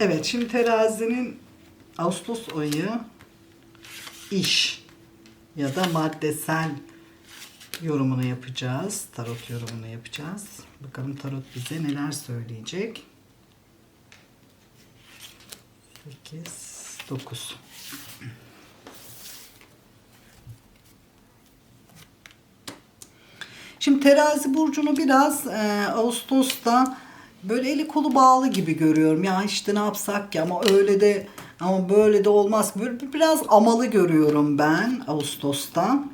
Evet, şimdi terazinin Ağustos ayı iş ya da maddesel yorumunu yapacağız. Tarot yorumunu yapacağız. Bakalım tarot bize neler söyleyecek. 8, 9. Şimdi terazi burcunu biraz e, Ağustos'ta böyle eli kolu bağlı gibi görüyorum. Ya işte ne yapsak ki ama öyle de ama böyle de olmaz. Böyle biraz amalı görüyorum ben Ağustos'ta.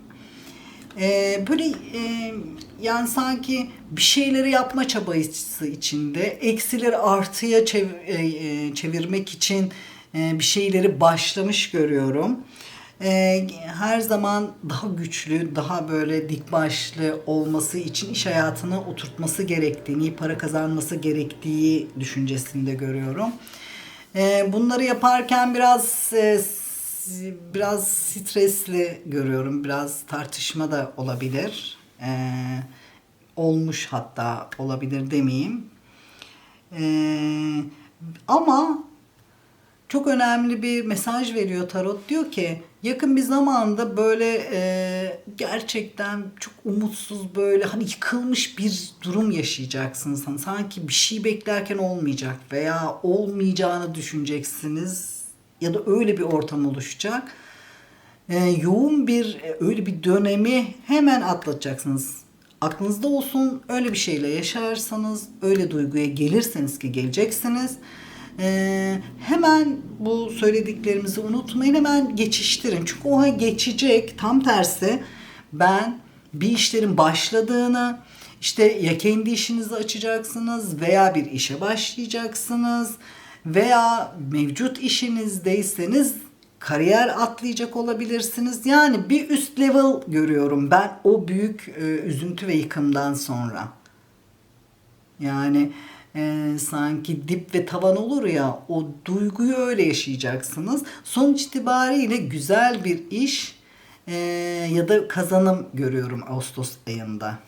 E, böyle e, yani sanki bir şeyleri yapma çabası içinde eksileri artıya çev- e, e, çevirmek için e, bir şeyleri başlamış görüyorum. E, her zaman daha güçlü, daha böyle dik başlı olması için iş hayatına oturtması gerektiğini, para kazanması gerektiği düşüncesinde görüyorum. E, bunları yaparken biraz e, biraz stresli görüyorum. Biraz tartışma da olabilir. E, olmuş hatta olabilir demeyeyim. E, ama çok önemli bir mesaj veriyor tarot. Diyor ki yakın bir zamanda böyle e, gerçekten çok umutsuz böyle hani yıkılmış bir durum yaşayacaksınız. Hani sanki bir şey beklerken olmayacak veya olmayacağını düşüneceksiniz ya da öyle bir ortam oluşacak. E, yoğun bir e, öyle bir dönemi hemen atlatacaksınız. Aklınızda olsun öyle bir şeyle yaşarsanız öyle duyguya gelirseniz ki geleceksiniz. Ee, hemen bu söylediklerimizi unutmayın hemen geçiştirin. Çünkü o geçecek tam tersi ben bir işlerin başladığını işte ya kendi işinizi açacaksınız veya bir işe başlayacaksınız veya mevcut işinizdeyseniz kariyer atlayacak olabilirsiniz. Yani bir üst level görüyorum ben o büyük e, üzüntü ve yıkımdan sonra. Yani e, sanki dip ve tavan olur ya o duyguyu öyle yaşayacaksınız. Sonuç itibariyle güzel bir iş e, ya da kazanım görüyorum Ağustos ayında.